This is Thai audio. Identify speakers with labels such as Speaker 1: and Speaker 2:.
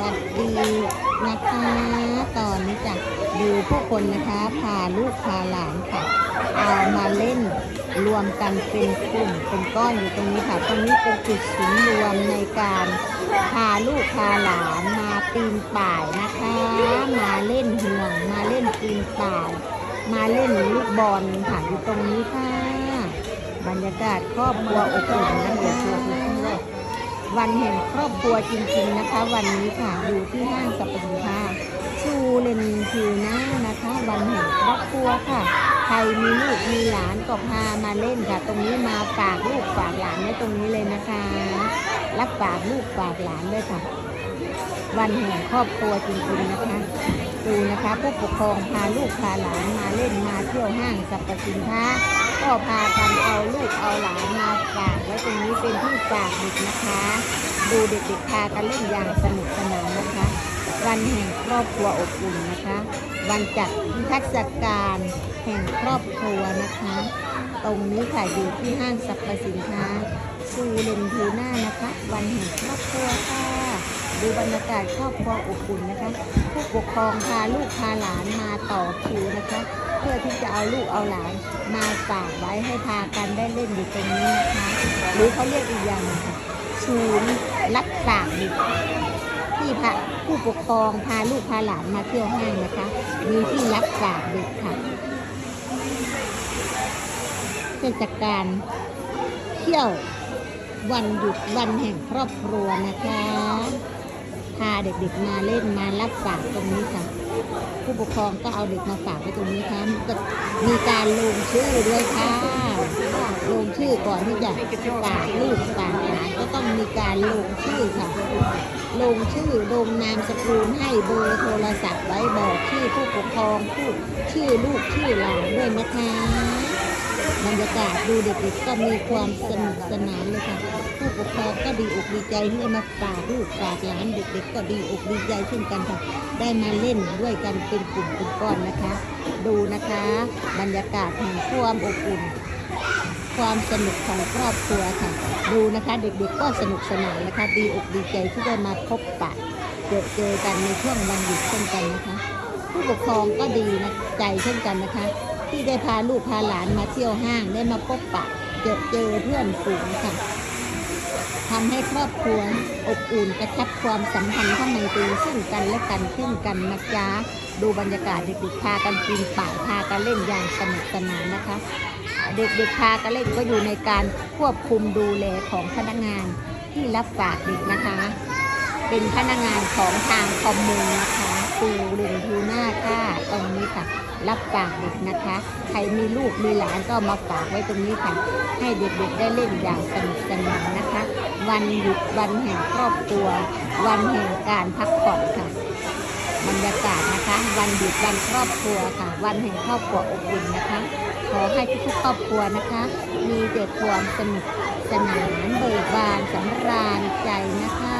Speaker 1: วัสดีนะคะตอนนี้จะดูผู้คนนะคะพาลูกพาหลานค่ะ เอามาเล่นรวมกันเป็นกลุ่มเป็นก้อนอยู่ตรงนี้ค่ะ ตรงนี้เป็นจุดศูนย์รวมในการพาลูกพาหลานมาปีนป่ายนะคะ มาเล่นห่วงมาเล่นปีนป่าย มาเล่นลูกบอลค่ะอยู่ตรงนี้ค่ะ บรรยากาศครอบครัวอบอุ่นนะเดี๋ยวตัวคุณ วันแห่งครอบครัวจริง ๆนะคะ วันนี้ค่ะอยู่ที่ห้างสรรพสินค้าชูเลนคิวน้านะคะ วันแห่งครอบครัวค่ะ ใครมีลูกมีหลานก็พามาเล่นค่ะ ตรงนี้มาฝากลูกฝากหลานไว้ตรงนี้เลยนะคะ รับฝากลูกฝากหลานด้วยค่ะ วันแห่งครอบครัวจริงๆนะคะดูนะคะผู้ปกครองพาลูกพาหลานมาเล่นมาเที่ยวห้างสรรพสินค้า ก็พากันเอาลูกเอาหลานมาฝากไว้ตรงนี้เป็นที่ฝากเด็กนะคะ ดูเด็กๆพากันเล่นอย่างสนุกสนานนะคะ วันแห่งครอบครัวอบอุ่นนะคะ วันจัดนิทรรศการแห่งครอบครัวนะคะ ตรงนี้ค่ะอยู่ที่ห้างสรรพสินค้าซูเลนทูน่านะคะ วันแห่งครอบครัวค่ะ ดูบรรยากาศครอบครัวอบอุ่นนะคะ ผู้ปกครองพาลูกพาหลานมาต่อคิวนะคะ เพื่อที่จะเอาลูกเอาหลานมาฝากไว้ให้พากันได้เล่นอยู่ตรงนี้นะคะหรือเขาเรียกอีกอย่างนึงค่ะศูนย์รักษาเด็กที่พาผู้ปกครองพาลูกพาหลานมาเที่ยวห้างนะคะ มีที่รักษาเด็กค่ะเทศกาลเที่ยววันหยุดวันแห่งครอบครัวนะคะ พาเด็กๆมาเล่นมารับฝากตรงนี้ค่ะ ผู้ปกครองก็เอาเด็กมาฝากไว้ตรงนี้ค่ะก็มีการลงชื่อด้วยค่ะลงชื่อก่อนที่จะฝากลูกฝากหลานก็ต้องมีการลงชื่อค่ะ ลงชื่อลงนามสกุลให้เบอร์โทรศัพท์ไว้บอกชื่อผู้ปกครองผู้ชื่อลูกชื่อหลานด้วยนะคะ บรรยากาศดูเด็กๆก็มีความสนุกสนานเลยค่ะ ผู้ปกครองก็ดีอกดีใจที่ได้มาฝากลูกฝากหลานเด็กๆก็ดีอกดีใจเช่นกันค่ะ ได้มาเล่นด้วยกันเป็นกลุ่มเป็นก้อนนะคะ ดูนะคะ บรรยากาศแห่งความอบอุ่น ความสนุกของครอบครัวค่ะ ดูนะคะเด็กๆก็สนุกสนานนะคะ ดีอกดีใจที่ได้มาพบปะเจอเจอกันในช่วงวันหยุดเช่นกันนะคะ ผู้ปกครองก็ดีนะใจเช่นกันนะคะ ที่ได้พาลูกพาหลานมาเที่ยวห้างได้มาพบปะเจอเจอเพื่อนฝูงค่ะทำให้ครอบครัวอบอุ่นกระชับความสัมพันธ์ข้างในตีซึ่งกันและกันเช่นกันนะจ๊ะดูบรรยากาศเด็กๆพากันปีนป่ายพากันเล่นอย่างสนุกสนานนะคะ เด็กๆพากันเล่นก็อยู่ในการควบคุมดูแลของพนักงานที่รับฝากเด็กนะคะ เป็นพนักงานของทางคอมมูนนะคะ ปูเรนทูน่าค่ะตรงนี้ค่ะ รับฝากเด็กนะคะ ใครมีลูกมีหลานก็มาฝากไว้ตรงนี้ค่ะ ให้เด็กๆได้เล่นอย่างสนุกสนานนะคะ วันหยุดวันแห่งครอบครัว วันแห่งการพักผ่อนค่ะบรรยากาศนะคะ วันหยุดวันครอบครัวค่ะ วันแห่งครอบครัวอบอุ่นนะคะ ขอให้ทุกๆครอบครัวนะคะ มีแต่ความสนุกสนานเบิกบานสำราญใจนะคะ